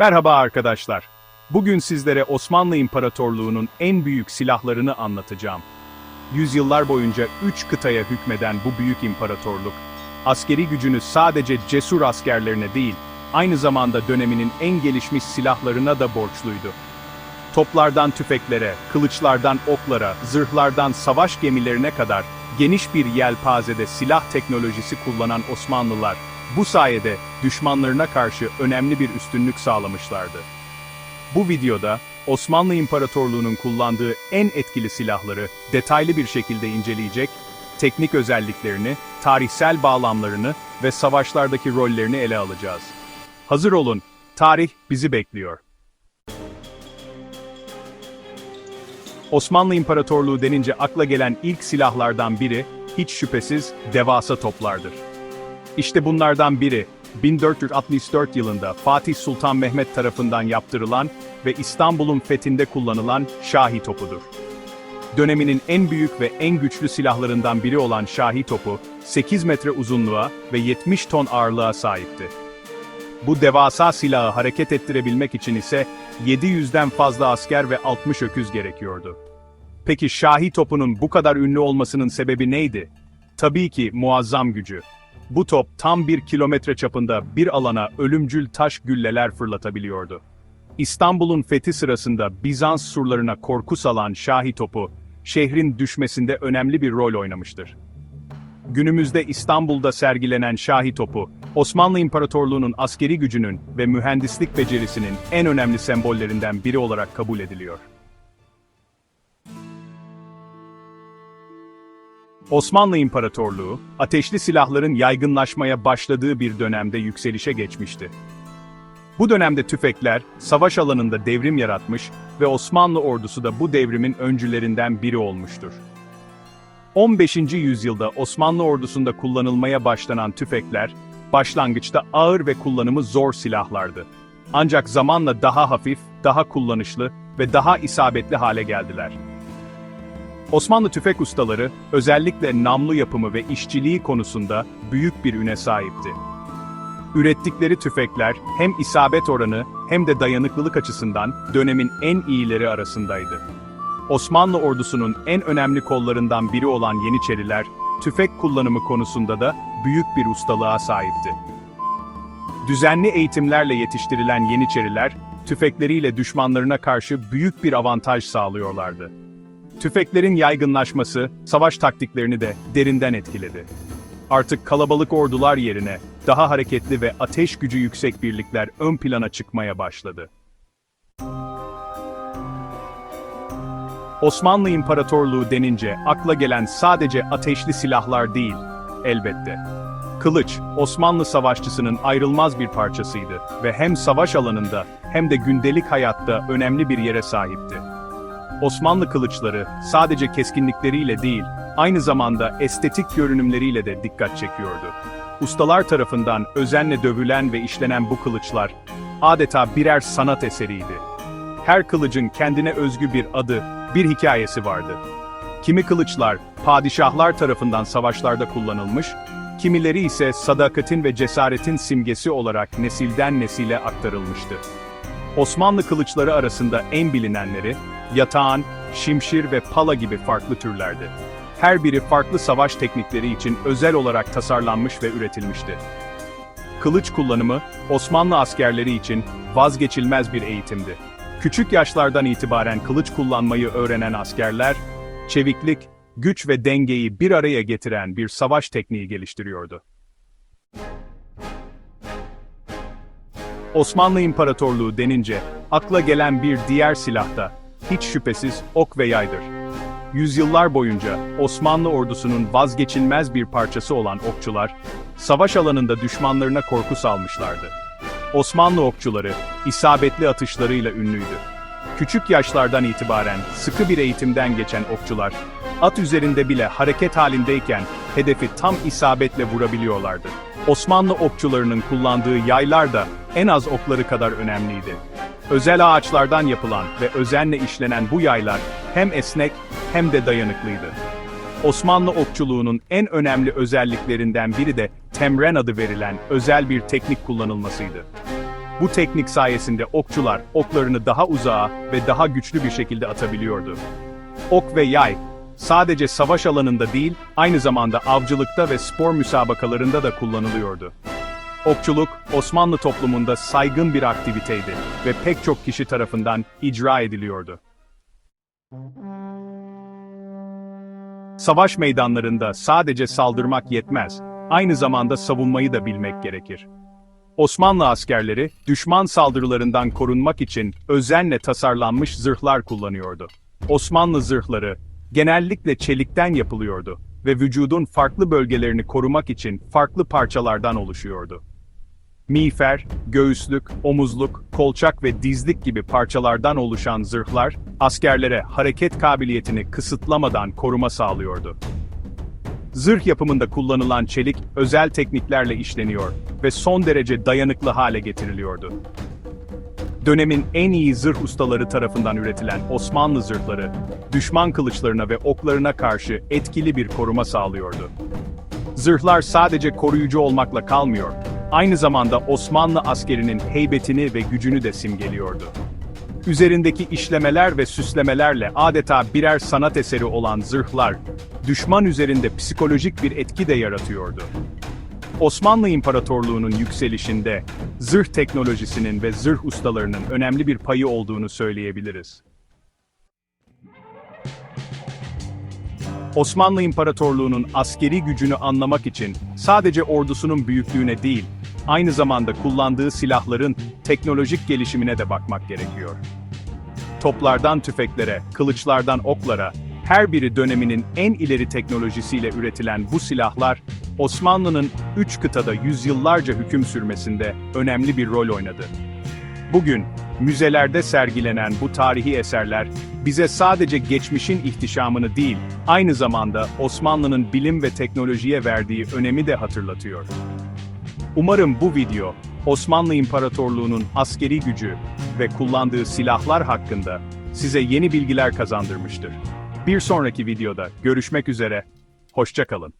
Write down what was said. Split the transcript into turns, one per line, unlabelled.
Merhaba arkadaşlar. Bugün sizlere Osmanlı İmparatorluğu'nun en büyük silahlarını anlatacağım. Yüzyıllar boyunca üç kıtaya hükmeden bu büyük imparatorluk, askeri gücünü sadece cesur askerlerine değil, aynı zamanda döneminin en gelişmiş silahlarına da borçluydu. Toplardan tüfeklere, kılıçlardan oklara, zırhlardan savaş gemilerine kadar geniş bir yelpazede silah teknolojisi kullanan Osmanlılar, bu sayede düşmanlarına karşı önemli bir üstünlük sağlamışlardı. Bu videoda Osmanlı İmparatorluğu'nun kullandığı en etkili silahları detaylı bir şekilde inceleyecek, teknik özelliklerini, tarihsel bağlamlarını ve savaşlardaki rollerini ele alacağız. Hazır olun, tarih bizi bekliyor. Osmanlı İmparatorluğu denince akla gelen ilk silahlardan biri, hiç şüphesiz devasa toplardır. İşte bunlardan biri, 1464 yılında Fatih Sultan Mehmet tarafından yaptırılan ve İstanbul'un fethinde kullanılan Şahi topudur. Döneminin en büyük ve en güçlü silahlarından biri olan Şahi topu, 8 metre uzunluğa ve 70 ton ağırlığa sahipti. Bu devasa silahı hareket ettirebilmek için ise 700'den fazla asker ve 60 öküz gerekiyordu. Peki Şahi topunun bu kadar ünlü olmasının sebebi neydi? Tabii ki muazzam gücü. Bu top tam bir kilometre çapında bir alana ölümcül taş gülleler fırlatabiliyordu. İstanbul'un fethi sırasında Bizans surlarına korku salan Şahi topu, şehrin düşmesinde önemli bir rol oynamıştır. Günümüzde İstanbul'da sergilenen Şahi topu, Osmanlı İmparatorluğu'nun askeri gücünün ve mühendislik becerisinin en önemli sembollerinden biri olarak kabul ediliyor. Osmanlı İmparatorluğu, ateşli silahların yaygınlaşmaya başladığı bir dönemde yükselişe geçmişti. Bu dönemde tüfekler, savaş alanında devrim yaratmış ve Osmanlı ordusu da bu devrimin öncülerinden biri olmuştur. 15. yüzyılda Osmanlı ordusunda kullanılmaya başlanan tüfekler, başlangıçta ağır ve kullanımı zor silahlardı. Ancak zamanla daha hafif, daha kullanışlı ve daha isabetli hale geldiler. Osmanlı tüfek ustaları, özellikle namlu yapımı ve işçiliği konusunda büyük bir üne sahipti. Ürettikleri tüfekler hem isabet oranı hem de dayanıklılık açısından dönemin en iyileri arasındaydı. Osmanlı ordusunun en önemli kollarından biri olan Yeniçeriler, tüfek kullanımı konusunda da büyük bir ustalığa sahipti. Düzenli eğitimlerle yetiştirilen Yeniçeriler, tüfekleriyle düşmanlarına karşı büyük bir avantaj sağlıyorlardı. Tüfeklerin yaygınlaşması, savaş taktiklerini de derinden etkiledi. Artık kalabalık ordular yerine, daha hareketli ve ateş gücü yüksek birlikler ön plana çıkmaya başladı. Osmanlı İmparatorluğu denince akla gelen sadece ateşli silahlar değil, elbette. Kılıç, Osmanlı savaşçısının ayrılmaz bir parçasıydı ve hem savaş alanında hem de gündelik hayatta önemli bir yere sahipti. Osmanlı kılıçları sadece keskinlikleriyle değil, aynı zamanda estetik görünümleriyle de dikkat çekiyordu. Ustalar tarafından özenle dövülen ve işlenen bu kılıçlar adeta birer sanat eseriydi. Her kılıcın kendine özgü bir adı, bir hikayesi vardı. Kimi kılıçlar padişahlar tarafından savaşlarda kullanılmış, kimileri ise sadakatin ve cesaretin simgesi olarak nesilden nesile aktarılmıştı. Osmanlı kılıçları arasında en bilinenleri, yatağan, şimşir ve pala gibi farklı türlerdi. Her biri farklı savaş teknikleri için özel olarak tasarlanmış ve üretilmişti. Kılıç kullanımı, Osmanlı askerleri için vazgeçilmez bir eğitimdi. Küçük yaşlardan itibaren kılıç kullanmayı öğrenen askerler, çeviklik, güç ve dengeyi bir araya getiren bir savaş tekniği geliştiriyordu. Osmanlı İmparatorluğu denince akla gelen bir diğer silah da hiç şüphesiz ok ve yaydır. Yüzyıllar boyunca Osmanlı ordusunun vazgeçilmez bir parçası olan okçular, savaş alanında düşmanlarına korku salmışlardı. Osmanlı okçuları, isabetli atışlarıyla ünlüydü. Küçük yaşlardan itibaren sıkı bir eğitimden geçen okçular, at üzerinde bile hareket halindeyken hedefi tam isabetle vurabiliyorlardı. Osmanlı okçularının kullandığı yaylar da en az okları kadar önemliydi. Özel ağaçlardan yapılan ve özenle işlenen bu yaylar hem esnek hem de dayanıklıydı. Osmanlı okçuluğunun en önemli özelliklerinden biri de temren adı verilen özel bir teknik kullanılmasıydı. Bu teknik sayesinde okçular oklarını daha uzağa ve daha güçlü bir şekilde atabiliyordu. Ok ve yay, sadece savaş alanında değil, aynı zamanda avcılıkta ve spor müsabakalarında da kullanılıyordu. Okçuluk, Osmanlı toplumunda saygın bir aktiviteydi ve pek çok kişi tarafından icra ediliyordu. Savaş meydanlarında sadece saldırmak yetmez, aynı zamanda savunmayı da bilmek gerekir. Osmanlı askerleri, düşman saldırılarından korunmak için özenle tasarlanmış zırhlar kullanıyordu. Osmanlı zırhları, genellikle çelikten yapılıyordu ve vücudun farklı bölgelerini korumak için farklı parçalardan oluşuyordu. Miğfer, göğüslük, omuzluk, kolçak ve dizlik gibi parçalardan oluşan zırhlar, askerlere hareket kabiliyetini kısıtlamadan koruma sağlıyordu. Zırh yapımında kullanılan çelik özel tekniklerle işleniyor ve son derece dayanıklı hale getiriliyordu. Dönemin en iyi zırh ustaları tarafından üretilen Osmanlı zırhları, düşman kılıçlarına ve oklarına karşı etkili bir koruma sağlıyordu. Zırhlar sadece koruyucu olmakla kalmıyor, aynı zamanda Osmanlı askerinin heybetini ve gücünü de simgeliyordu. Üzerindeki işlemeler ve süslemelerle adeta birer sanat eseri olan zırhlar, düşman üzerinde psikolojik bir etki de yaratıyordu. Osmanlı İmparatorluğu'nun yükselişinde, zırh teknolojisinin ve zırh ustalarının önemli bir payı olduğunu söyleyebiliriz. Osmanlı İmparatorluğu'nun askeri gücünü anlamak için sadece ordusunun büyüklüğüne değil, aynı zamanda kullandığı silahların teknolojik gelişimine de bakmak gerekiyor. Toplardan tüfeklere, kılıçlardan oklara, her biri döneminin en ileri teknolojisiyle üretilen bu silahlar, Osmanlı'nın üç kıtada yüzyıllarca hüküm sürmesinde önemli bir rol oynadı. Bugün, müzelerde sergilenen bu tarihi eserler, bize sadece geçmişin ihtişamını değil, aynı zamanda Osmanlı'nın bilim ve teknolojiye verdiği önemi de hatırlatıyor. Umarım bu video, Osmanlı İmparatorluğu'nun askeri gücü ve kullandığı silahlar hakkında size yeni bilgiler kazandırmıştır. Bir sonraki videoda görüşmek üzere, hoşça kalın.